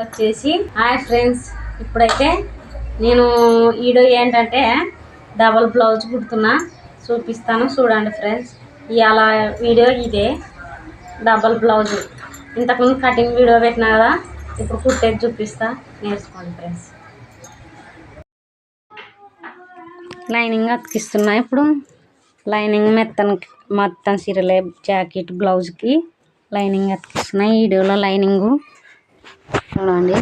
వచ్చేసి. Hi friends ఇప్పుడైతే నేను ఈడో ఏంటంటే డబల్ బ్లౌజ్ కుడుతున్నా. చూపిస్తాను చూడండి ఫ్రెండ్స్. ఇవాళ వీడియో ఇదే డబల్ బ్లౌజ్. ఇంతకుముందు కటింగ్ వీడియో పెట్టినా కదా ఇప్పుడు కుట్టేది చూపిస్తా. నేర్చుకోండి ఫ్రెండ్స్. లైనింగ్ అతికిస్తున్నా ఇప్పుడు. లైనింగ్ మెత్తన్ మొత్తం సిరలే జాకెట్ బ్లౌజ్కి లైనింగ్ అతికిస్తున్నా వీడియోలో లైనింగు. చూడండి.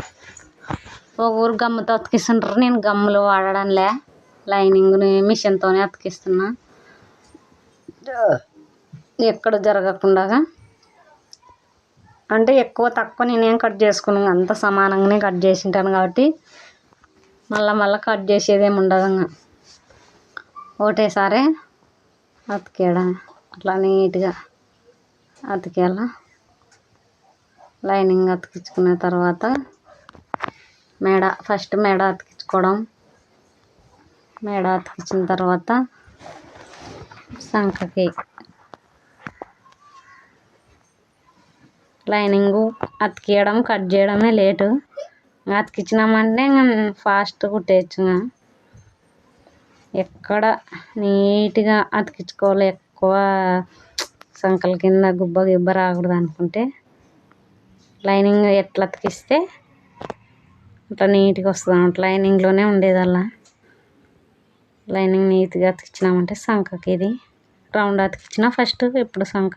ఒక ఊరు గమ్ముతో అతికిస్తుంటారు. నేను గమ్ములు వాడడంలే. లైనింగ్ని మిషన్తోనే అతికిస్తున్నా. ఎక్కడ జరగకుండా అంటే ఎక్కువ తక్కువ నేనేం కట్ చేసుకున్నాను అంత సమానంగానే కట్ చేసి ఉంటాను కాబట్టి మళ్ళీ మళ్ళీ కట్ చేసేదేమి ఉండదు ఇంకా ఒకటేసారి అతికేయడం. అట్లా నీట్గా అతికేలా లైనింగ్ అతికించుకున్న తర్వాత మేడ ఫస్ట్ మేడ అతికించుకోవడం. మేడ అతికించిన తర్వాత సంఖకి లైనింగ్ అతికియడం కట్ చేయడమే లేటు. అతికించినామంటే ఫాస్ట్ కుట్టేయచ్చు ఇంకా ఎక్కడ నీట్గా అతికించుకోవాలి ఎక్కువ సంకల కింద గుబ్బ గిబ్బ రాకూడదు అనుకుంటే లైనింగ్ ఎట్లా అతికిస్తే అట్లా నీట్గా వస్తుంది అనమాట లైనింగ్లోనే ఉండేది అలా. లైనింగ్ నీట్గా అతికించినామంటే సంఖకి ఇది. రౌండ్ అతికించిన ఫస్ట్ ఇప్పుడు సంఖ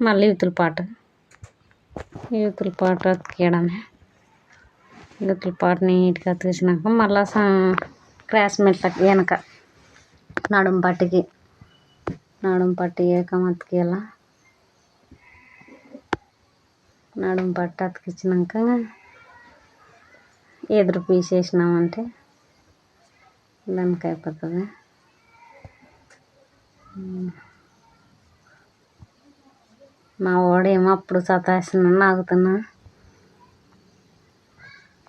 మళ్ళీ యూతుల పాట. యూతుల పాట అతికేయడమే. యూతుల పాట నీట్గా అతికించినాక మళ్ళీ క్రాస్ మెట్లకి వెనక నడుం పట్టికి నడుం పట్టి ఏకం అతికేలా. నడుం పట్టు అతికించినాక ఎదురు పీసేసినామంటే దానికి అయిపోతుంది. మా వాడేమో అప్పుడు సతాయిస్తున్నాను నాగుతున్నా.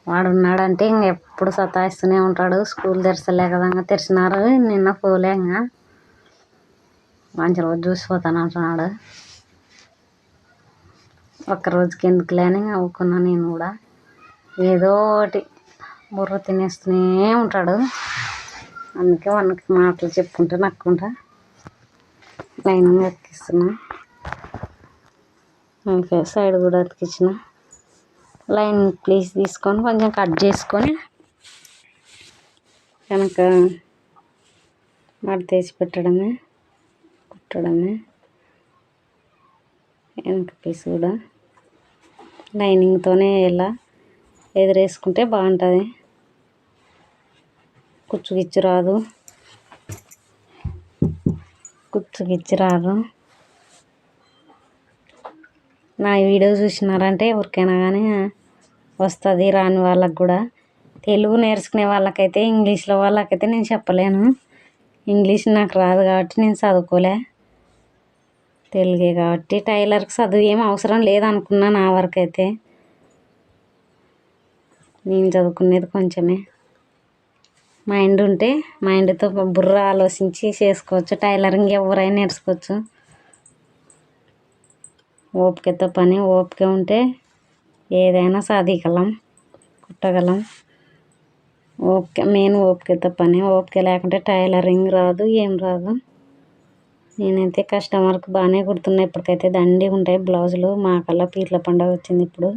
వాడు ఉన్నాడంటే ఇంక ఎప్పుడు సతాయిస్తూనే ఉంటాడు. స్కూల్ తెరచలే కదా తెరిచినారు నిన్న పోలే ఇంకా. మంచి రోజు చూసిపోతాను అంటున్నాడు. ఒక్కరోజుకి ఎందుకు అని అవ్వకున్నా నేను కూడా. ఏదో ఒకటి బుర్ర తినేస్తూనే ఉంటాడు. అందుకే వానికి మాటలు చెప్పుకుంటే నక్కుంటా. లైనింగ్ అతికిస్తున్నా ఓకే సైడ్ కూడా అతికించిన లైన్ ప్లీజ్ తీసుకొని కొంచెం కట్ చేసుకొని కనుక మడతేసి పెట్టడమే కుట్టడమే. వెనక పీస్ కూడా. లైనింగ్తోనే ఇలా ఎదురేసుకుంటే బాగుంటుంది. కుచ్చుగిచ్చు రాదు. కుచ్చుగిచ్చు రాదు. నా వీడియో చూసినారంటే ఎవరికైనా కానీ వస్తుంది రాని వాళ్ళకు కూడా. తెలుగు నేర్చుకునే వాళ్ళకైతే ఇంగ్లీష్లో వాళ్ళకైతే నేను చెప్పలేను. ఇంగ్లీష్ నాకు రాదు కాబట్టి నేను చదువుకోలే. తెలుగే కాబట్టి టైలర్కి చదువు ఏం అవసరం లేదనుకున్నా నా వరకు అయితే నేను చదువుకునేది కొంచెమే. మైండ్ ఉంటే మైండ్తో బుర్ర ఆలోచించి చేసుకోవచ్చు టైలరింగ్ ఎవరైనా నేర్చుకోవచ్చు. ఓపికతో పని ఓపిక ఉంటే ఏదైనా సాధించగలం కుట్టగలం ఓపిక మెయిన్ ఓపికతో పని ఓపిక లేకుంటే టైలరింగ్ రాదు ఏం రాదు. నేనైతే కస్టమర్కి బాగానే కుడుతున్నాను ఇప్పటికైతే దండిగా ఉంటాయి బ్లౌజులు. మా కల్లా పీర్ల పండగ వచ్చింది ఇప్పుడు.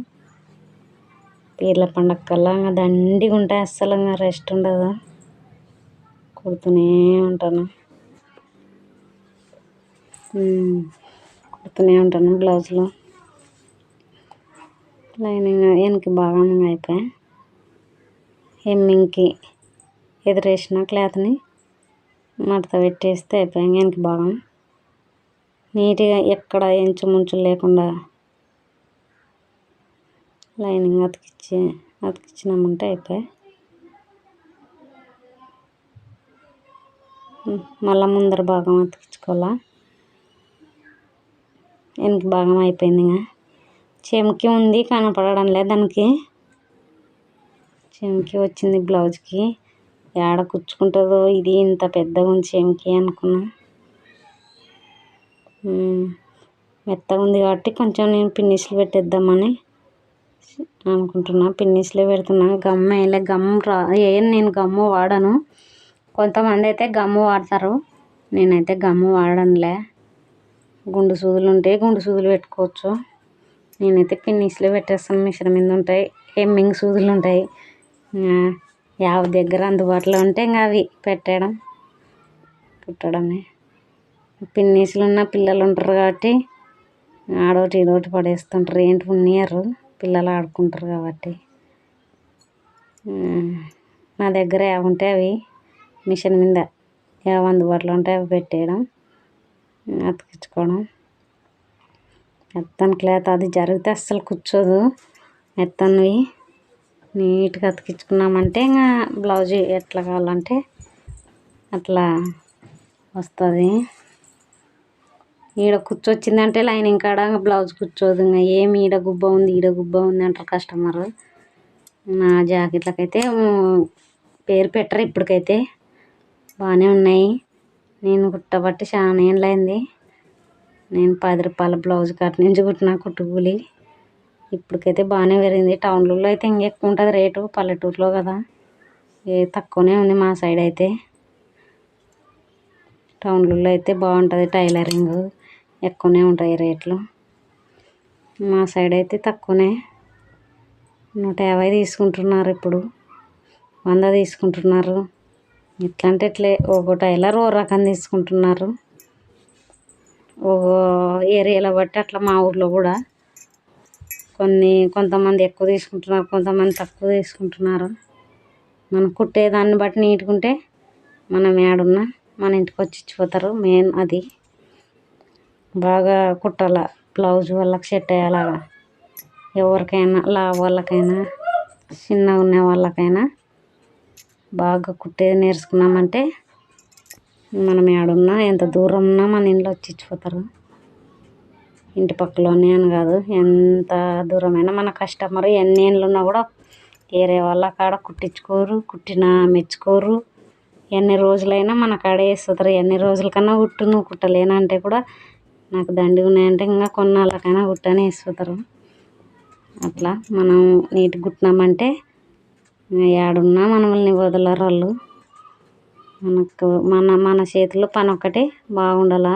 పీర్ల పండగ కల్లా ఇంకా దండిగా ఉంటాయి అస్సలు ఇంకా రెస్ట్ ఉండదు. కుడుతూనే ఉంటాను. కుడుతూనే ఉంటాను బ్లౌజులు. లైనింగ్ వెనక్కి బాగా అయిపోయాయి. హెమ్మింగ్కి ఎదురేసిన క్లాత్ని మడత పెట్టేస్తే అయిపోయాయి వెనక భాగం నీట్గా ఎక్కడ ఎంచు లేకుండా లైనింగ్ అతికిచ్చి అతికిచ్చినామంటే అయిపోయాయి. మళ్ళీ ముందర భాగం అతికించుకోవాలా? వెనక భాగం అయిపోయింది ఇంకా చెంకి ఉంది కనపడడం లేదు దానికి. చెంకి వచ్చింది బ్లౌజ్కి. ఏడ కుచ్చుకుంటుందో ఇది ఇంత పెద్దగా ఉంది చెంకి అనుకున్నా. మెత్తగా ఉంది కాబట్టి కొంచెం నేను పిన్నిస్లు పెట్టేద్దామని అనుకుంటున్నా. పిన్నిస్లే పెడుతున్నా. గమ్ వేయలే గమ్ రా ఏం నేను గమ్ము వాడను. కొంతమంది అయితే గమ్ము వాడతారు. నేనైతే గమ్ము వాడనులే. గుండు సూదులు ఉంటే గుండు సూదులు పెట్టుకోవచ్చు. నేనైతే పిన్నిస్లే పెట్టేస్తాను. మిషన్ మీద ఉంటాయి హెమ్మింగ్ సూదులు ఉంటాయి. యావ దగ్గర అందుబాటులో ఉంటే ఇంకా అవి పెట్టడం కుట్టడమే పిన్నీసులు ఉన్న పిల్లలు ఉంటారు కాబట్టి ఆడోటి ఇదోటి పడేస్తుంటారు. ఏంటి ఉన్నియరు? పిల్లలు ఆడుకుంటారు కాబట్టి. నా దగ్గర ఏవి ఉంటే అవి. మిషన్ మీద ఏవి అందుబాటులో ఉంటే అవి పెట్టేయడం అతికించుకోవడం. ఎత్తాను క్లాత్ అది జరిగితే అస్సలు కూర్చోదు మెత్తనివి నీట్గా అతికించుకున్నామంటే ఇంకా బ్లౌజ్ ఎట్లా కావాలంటే అట్లా వస్తుంది. ఈడ కూర్చొచ్చిందంటే లైనింగ్ కాడ బ్లౌజ్ కూర్చోదు ఇంకా. ఏమి ఈడ గుబ్బ ఉంది ఈడ గుబ్బ ఉంది అంటారు కస్టమర్. నా జాకెట్లకైతే పేరు పెట్టరు ఇప్పటికైతే. బాగానే ఉన్నాయి. నేను కుట్టబట్టి చాలా ఏళ్ళైంది నేను పది రూపాయల బ్లౌజ్ కట్ నుంచి కుట్టిన కుట్టుకూలి. ఇప్పటికైతే బాగానే పెరిగింది. టౌన్లలో అయితే ఇంకెక్కువ ఉంటుంది రేటు పల్లెటూరులో కదా. ఏ తక్కువనే ఉంది మా సైడ్ అయితే. టౌన్లలో అయితే బాగుంటుంది టైలరింగ్. ఎక్కువనే ఉంటాయి రేట్లు. మా సైడ్ అయితే తక్కువనే. నూట యాభై తీసుకుంటున్నారు ఇప్పుడు. వంద తీసుకుంటున్నారు. ఎట్లా అంటే ఇట్లే ఒక్కో టైలర్ ఓ రకం తీసుకుంటున్నారు. ఓ ఏరియాలో బట్టి అట్లా మా ఊర్లో కూడా కొన్ని కొంతమంది ఎక్కువ తీసుకుంటున్నారు కొంతమంది తక్కువ తీసుకుంటున్నారు. మనం కుట్టేదాన్ని బట్టి నీటుకుంటే ఉంటే మనం ఏడున్నా మన ఇంటికి వచ్చి ఇచ్చిపోతారు. మెయిన్ అది. బాగా కుట్టాల. బ్లౌజ్ వాళ్ళకి సెట్ అయ్యేలాగా ఎవరికైనా లావు వాళ్ళకైనా చిన్నగా ఉన్న వాళ్ళకైనా బాగా కుట్టేది నేర్చుకున్నామంటే మనం ఏడున్నా ఎంత దూరం ఉన్నా మన ఇంట్లో వచ్చి ఇచ్చిపోతారు. ఇంటి పక్కలోనే అని కాదు ఎంత దూరమైనా మన కస్టమర్ ఎన్ని ఏళ్ళు ఉన్నా కూడా వేరే వాళ్ళ కాడ కుట్టించుకోరు కుట్టిన మెచ్చుకోరు. ఎన్ని రోజులైనా మన కాడ వేస్తుంటారు ఎన్ని రోజుల కన్నా కుట్టు నువ్వు కుట్టలేనంటే కూడా నాకు దండిగా ఉన్నాయంటే ఇంకా కొన్నాళ్ళకైనా గుట్టని వేసుకుతారు. అట్లా మనం నీట్గా కుట్టినామంటే ఏడున్నా మనల్ని వదలరు వాళ్ళు. మనకు మన మన చేతిలో పని ఒక్కటే బాగుండాలా?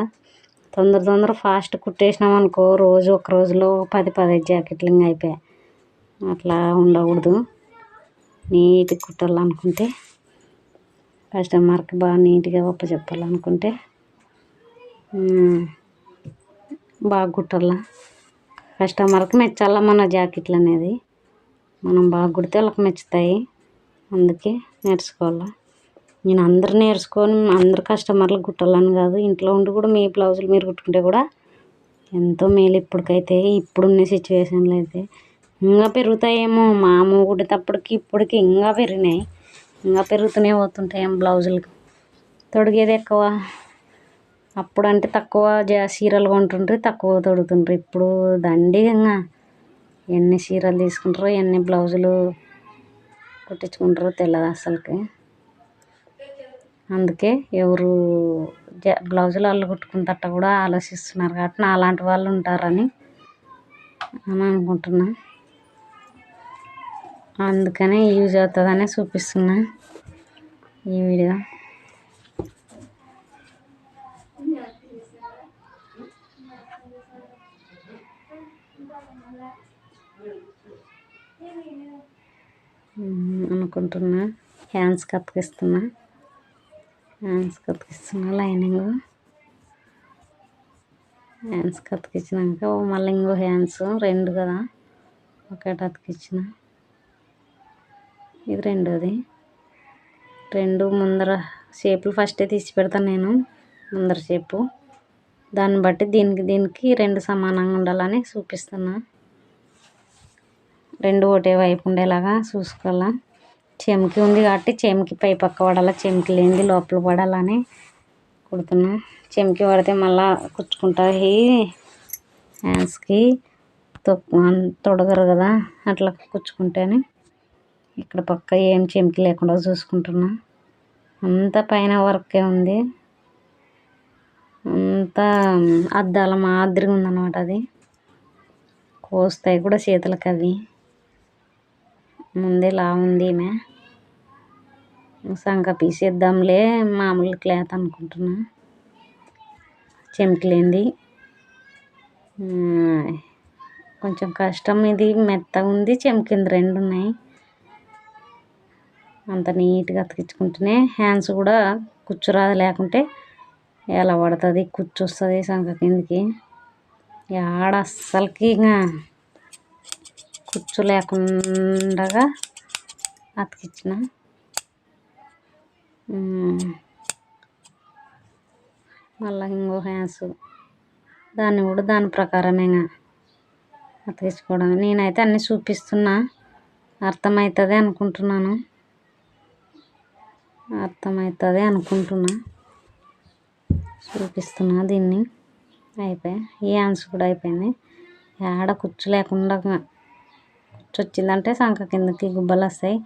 తొందర తొందర ఫాస్ట్ కుట్టేసినాం అనుకో రోజు ఒక రోజులో పది పదిహేను జాకెట్లు ఇంకా అయిపోయాయి. అట్లా ఉండకూడదు. నీట్గా కుట్టాలనుకుంటే కస్టమర్కి బాగా నీట్గా చెప్పాలనుకుంటే బాగా కుట్టాలా? కస్టమర్కి మెచ్చాల మన జాకెట్లు అనేది? మనం బాగా కుడితే వాళ్ళకి మెచ్చుతాయి. అందుకే నేర్చుకోవాలా? నేను అందరు నేర్చుకొని అందరు కస్టమర్లకు కుట్టాలని కాదు ఇంట్లో ఉండి కూడా మీ బ్లౌజులు మీరు కుట్టుకుంటే కూడా ఎంతో మేలు ఇప్పటికైతే ఇప్పుడున్న సిచ్యువేషన్లో అయితే. ఇంకా పెరుగుతాయేమో మాము కుట్టేటప్పటికి ఇప్పటికి ఇంకా పెరిగినాయి. ఇంకా పెరుగుతూనే పోతుంటాయి బ్లౌజులకు తొడిగేది ఎక్కువ. అప్పుడు అంటే తక్కువ జా చీరలు కొంటుండ్రి తక్కువ తొడుగుతుండ్రి. ఇప్పుడు దండిగా ఎన్ని చీరలు తీసుకుంటారో ఎన్ని బ్లౌజులు కుట్టించుకుంటారో తెలియదు అసలుకి. అందుకే ఎవరు జ బ్లౌజులు వాళ్ళు కుట్టుకుంటట్ట కూడా ఆలోచిస్తున్నారు కాబట్టి నా అలాంటి వాళ్ళు ఉంటారని అని అనుకుంటున్నా. అందుకనే యూజ్ అవుతుందనే చూపిస్తున్నా ఈ వీడియో. అనుకుంటున్నా. హ్యాండ్స్ కతికిస్తున్నా హ్యాండ్స్ కతికిస్తున్నా లైనింగ్ హ్యాండ్స్ కతికిచ్చినాక మళ్ళీ ఇంకో హ్యాండ్స్ రెండు కదా. ఒకటి అతికిచ్చిన ఇది రెండోది. రెండు ముందర షేపులు ఫస్టే తీసి పెడతాను నేను ముందర షేపు దాన్ని బట్టి దీనికి దీనికి రెండు సమానంగా ఉండాలని చూపిస్తున్నా. రెండు ఒకటే వైపు ఉండేలాగా చూసుకోవాలా. చెమికి ఉంది కాబట్టి చెమికి పై పక్క పడాలా చెమికి లేనిది లోపల పడాలని కుడుతున్నా చెమికి పడితే మళ్ళీ కుచ్చుకుంటాయి హ్యాండ్స్కి తొడగరు కదా అట్లా కుచ్చుకుంటేనే ఇక్కడ పక్క ఏం చెమికి లేకుండా చూసుకుంటున్నా. అంతా పైన వర్కే ఉంది. అంతా అద్దాల మాదిరిగా ఉందన్నమాట అది. కోస్తాయి కూడా చేతులకు అవి ముందే లా ఉంది ఈమె సంక పీసేద్దాంలే మామూలు క్లాత్ అనుకుంటున్నా. చెంకిలేంది కొంచెం కష్టం ఇది. మెత్తగా ఉంది. చెంకింది రెండు ఉన్నాయి. అంత నీట్గా అతికించుకుంటేనే హ్యాండ్స్ కూడా కుచ్చురాదు లేకుంటే ఎలా పడుతుంది కూర్చొస్తుంది సంక కిందికి. ఆడ అస్సలకి ఇంకా కుచ్చు లేకుండా అతికించిన మళ్ళీ ఇంకో హ్యాన్స్ దాన్ని కూడా దాని ప్రకారమే అతికించుకోవడం. నేనైతే అన్నీ చూపిస్తున్నా. అర్థమవుతుంది అనుకుంటున్నాను. అర్థమవుతుంది అనుకుంటున్నా. చూపిస్తున్నా దీన్ని. అయిపోయి? ఈ ఆన్స్ కూడా అయిపోయింది. ఆడ కుచ్చు లేకుండా కుచ్చు వచ్చిందంటే సంక కిందకి గుబ్బలు వస్తాయి.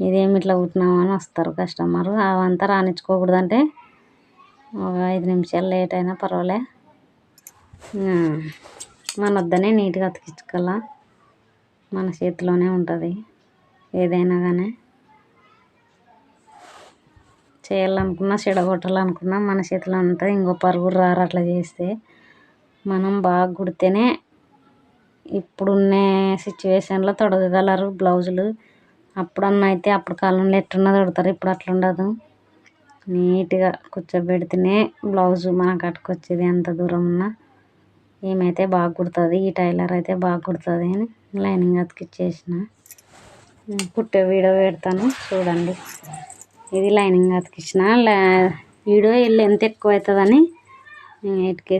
ఇదేమి ఇట్లా కుట్టినావు అని వస్తారు కస్టమర్. అవంతా రానిచ్చుకోకూడదంటే ఒక ఐదు నిమిషాలు లేట్ అయినా పర్వాలే. మన వద్దనే నీట్గా అతికించుకోవాలా? మన చేతిలోనే ఉంటుంది. ఏదైనా కానీ చేయాలనుకున్నా చెడగొట్టాలనుకున్నా మన చేతిలో ఉంటుంది. ఇంకో పరుగురు రారు అట్లా చేస్తే మనం బాగా కుడితేనే ఇప్పుడున్న సిచ్యువేషన్లో తొడగగలరు బ్లౌజులు. అప్పుడన్నా అయితే అప్పుడు కాలంలో ఎట్టున్నా తొడతారు. ఇప్పుడు అట్లా ఉండదు. నీట్గా కూర్చోబెడితేనే బ్లౌజు మనకు అటుకొచ్చేది ఎంత దూరం ఉన్నా ఏమైతే బాగా కుడుతుంది ఈ టైలర్ అయితే బాగా కుడుతుంది అని లైనింగ్ అతికిచ్చేసిన. కుట్టే వీడియో పెడతాను. చూడండి. ఇది లైనింగ్ అతికించిన వీడియో ఎంత ఎక్కువ అవుతుందని ఇటుకేసి